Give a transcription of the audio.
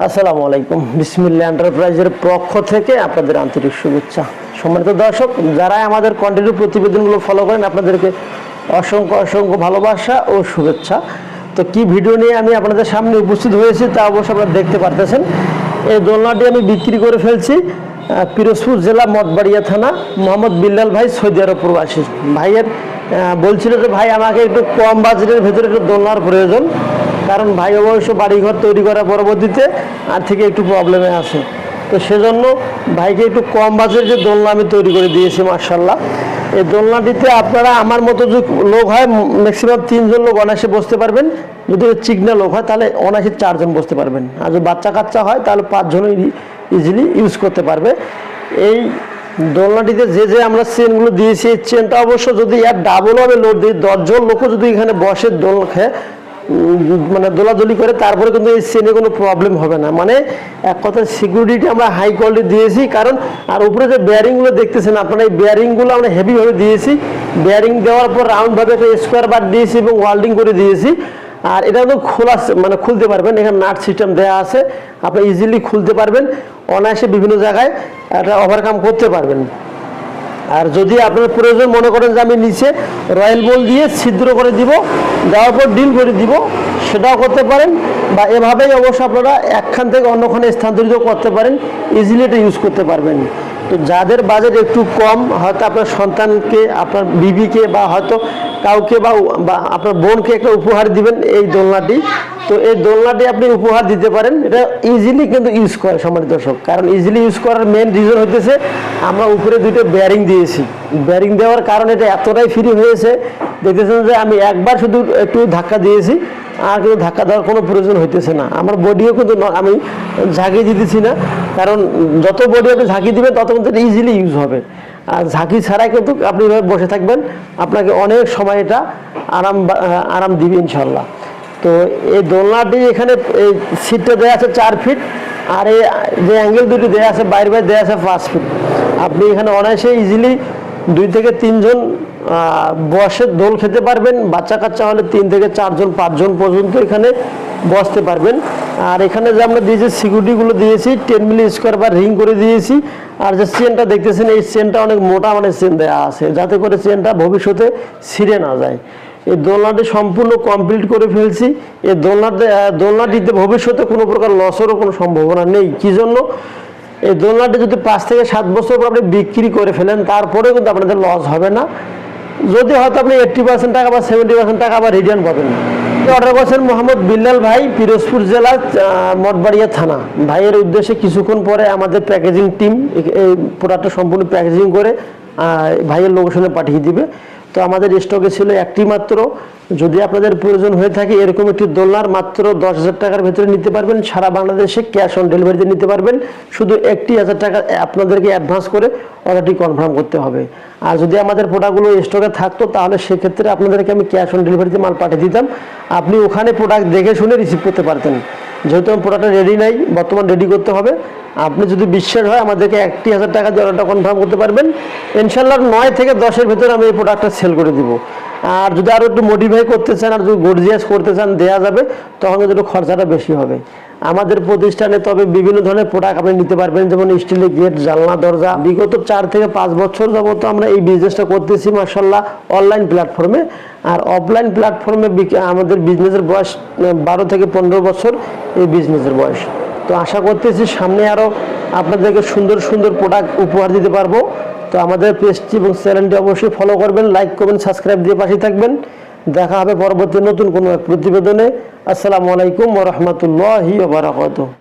আসসালামু আলাইকুম। বিসমিল্লা এন্টারপ্রাইজের পক্ষ থেকে আপনাদের আন্তরিক শুভেচ্ছা। সম্মানিত দর্শক, যারাই আমাদের কন্টিনিউ প্রতিবেদনগুলো ফলো করেন, আপনাদেরকে অসংখ্য অসংখ্য ভালোবাসা ও শুভেচ্ছা। তো কি ভিডিও নিয়ে আমি আপনাদের সামনে উপস্থিত হয়েছি তা অবশ্য আপনারা দেখতে পারতেছেন। এই দোলনাটি আমি বিক্রি করে ফেলছি পিরোজপুর জেলা মঠবাড়িয়া থানা, মোহাম্মদ বিল্লাল ভাই, সৌদি আরব প্রবাসী। ভাইয়ের বলছিল যে, ভাই, আমাকে একটু কম বাজেটের ভেতরে একটু দোলনার প্রয়োজন। কারণ ভাই অবশ্য বাড়িঘর তৈরি করার পরবর্তীতে আর্থিক একটু প্রবলেমে আছে। তো সেজন্য ভাইকে একটু কম বাজেটের দোলনা আমি তৈরি করে দিয়েছি মার্শাল্লাহ এই দোলনাটিতে আপনারা আমার মতো যে লোক হয় ম্যাক্সিমাম তিনজন লোক অনায়াসে বসতে পারবেন। যদি চিকনা লোক হয়, তাহলে অনায়াসে চারজন বসতে পারবেন। আর যদি বাচ্চা কাচ্চা হয়, তাহলে পাঁচজন ইজিলি ইউজ করতে পারবে। এই দোলনাটিতে যে যে আমরা চেনগুলো দিয়েছি, এই চেনটা অবশ্য যদি এর ডাবল হবে লোড দিই, দশজন লোকও যদি এখানে বসে দোল খেয়ে মানে দোলাদলি করে, তারপরে কিন্তু এই চেনে কোনো প্রবলেম হবে না। মানে এক কথায় সিকিউরিটি আমরা হাই কোয়ালিটি দিয়েছি, কারণ আর উপরে যে বেয়ারিংগুলো দেখতেছেন আপনারা, এই বেয়ারিংগুলো আমরা হেভিভাবে দিয়েছি। বেয়ারিং দেওয়ার পর রাউন্ডভাবে একটা স্কোয়ার বার দিয়েছি এবং ওয়াল্ডিং করে দিয়েছি। আর এটা তো খোলা মানে খুলতে পারবেন, এখানে নাট সিস্টেম দেওয়া আছে। আপনি ইজিলি খুলতে পারবেন, অনায়াসে বিভিন্ন জায়গায় এটা ওভারকাম করতে পারবেন। আর যদি আপনার প্রয়োজন মনে করেন যে আমি নিচে রয়্যাল বল দিয়ে ছিদ্র করে দিব, দেওয়ার পর ডিল করে দিব, সেটাও করতে পারেন বা এভাবেই অবশ্য আপনারা একখান থেকে অন্যখানে স্থানান্তরিত করতে পারেন ইজিলি এটা ইউজ করতে পারবেন। তো যাদের বাজেট একটু কম, হয়তো আপনার সন্তানকে, আপনার বিবিকে বা হয়তো কাউকে বা আপনার বোনকে একটা উপহার দিবেন এই দোলনাটি। তো এই দোলনাটি আপনি উপহার দিতে পারেন। এটা ইজিলি কিন্তু ইউজ করে সম্মানিত দর্শক। কারণ ইজিলি ইউজ করার মেন রিজন হতেছে আমরা উপরে দুটো ব্যারিং দিয়েছি। ব্যারিং দেওয়ার কারণে এটা এতটাই ফ্রি হয়েছে। দেখতেছেন যে আমি একবার শুধু একটু ধাক্কা দিয়েছি, আর কিন্তু ধাক্কা দেওয়ার কোনো প্রয়োজন হইতেছে না। আমার বডিও কিন্তু আমি ঝাঁকিয়ে দিতেছি না। কারণ যত বডি আপনি ঝাঁকিয়ে দিবেন, তত কিন্তু ইজিলি ইউজ হবে। আর ঝাঁকি ছাড়া কিন্তু আপনি এভাবে বসে থাকবেন। আপনাকে অনেক সময় এটা আরাম আরাম দিবে ইনশাল্লাহ তো এই দোলনাটি এখানে এই সিটটা দেওয়া আছে চার ফিট আর এই যে অ্যাঙ্গেল দুটি দেওয়া আছে, বাইরে বাইরে দেওয়া আছে পাঁচ ফিট আপনি এখানে অনায়াসে ইজিলি দুই থেকে তিনজন বসে দোল খেতে পারবেন, বাচ্চা কাচ্চা হলে তিন থেকে চারজন, পাঁচজন পর্যন্ত এখানে বসতে পারবেন। আর এখানে যে আমরা দিয়েছি সিকিউরিটিগুলো দিয়েছি টেন মিলি স্কোয়ার বা রিং করে দিয়েছি। আর যে চেনটা দেখতেছেন, এই চেনটা অনেক মোটা মানে চেন দেওয়া আছে। যাতে করে চেনটা ভবিষ্যতে ছিঁড়ে না যায়। এই দোলনাটি সম্পূর্ণ কমপ্লিট করে ফেলছি। এই দোলনাতে দোলনাটিতে ভবিষ্যতে কোনো প্রকার লসেরও কোনো সম্ভাবনা নেই। কি জন্য? এই দোলনাটি যদি পাঁচ থেকে সাত বছর পর আপনি বিক্রি করে ফেলেন তারপরে কিন্তু আপনাদের লস হবে না। যদি হয়তো আপনি এইট্টি পার্সেন্ট টাকা বা সেভেন্টি পার্সেন্ট টাকা আবার রিটার্ন পাবেন। অর্ডার করছেন মোহাম্মদ বিল্লাল ভাই, পিরোজপুর জেলা মঠবাড়িয়া থানা। ভাইয়ের উদ্দেশ্যে কিছুক্ষণ পরে আমাদের প্যাকেজিং টিম এই প্রোডাক্টটা সম্পূর্ণ প্যাকেজিং করে ভাইয়ের লোকেশনে পাঠিয়ে দিবে। তো আমাদের স্টকে ছিল একটি মাত্র। যদি আপনাদের প্রয়োজন হয়ে থাকে, এরকম একটি দোলনার মাত্র দশ হাজার টাকার ভেতরে নিতে পারবেন। সারা বাংলাদেশে ক্যাশ অন ডেলিভারিতে নিতে পারবেন। শুধু একটি হাজার টাকা আপনাদেরকে অ্যাডভান্স করে অর্ডারটি কনফার্ম করতে হবে। আর যদি আমাদের প্রোডাক্টগুলো স্টকে থাকতো, তাহলে সেক্ষেত্রে আপনাদেরকে আমি ক্যাশ অন ডেলিভারিতে মাল পাঠিয়ে দিতাম। আপনি ওখানে প্রোডাক্ট দেখে শুনে রিসিভ করতে পারতেন। যেহেতু আমার প্রোডাক্টটা রেডি নাই, বর্তমান রেডি করতে হবে। আপনি যদি বিশ্বের হয় আমাদেরকে একটি হাজার টাকা দিয়ে অর্ডারটা কনফার্ম করতে পারবেন। ইনশাল্লাহ নয় থেকে দশের ভেতরে আমি এই প্রোডাক্টটা সেল করে দিব। আর যদি আরও একটু মডিফাই করতে চান আর যদি গর্জিয়াস করতে চান দেওয়া যাবে, তখন কিন্তু একটু খরচাটা বেশি হবে। আমাদের প্রতিষ্ঠানে তবে বিভিন্ন ধরনের প্রোডাক্ট আপনি নিতে পারবেন, যেমন স্টিলের গেট জানলা, দরজা। বিগত চার থেকে পাঁচ বছর যাবত আমরা এই বিজনেসটা করতেছি মার্শাল্লাহ অনলাইন প্ল্যাটফর্মে আর অফলাইন প্ল্যাটফর্মে আমাদের বিজনেসের বয়স, বারো থেকে পনেরো বছর এই বিজনেসের বয়স। তো আশা করতেছি সামনে আরও আপনাদেরকে সুন্দর সুন্দর প্রোডাক্ট উপহার দিতে পারব। তো আমাদের পেজটি এবং চ্যানেলটি অবশ্যই ফলো করবেন লাইক করবেন সাবস্ক্রাইব দিয়ে পাশে থাকবেন। দেখা হবে পরবর্তী নতুন কোনো এক প্রতিবেদনে। আসসালামু আলাইকুম ওরহমতুল্লাহি বারাকাতুহ।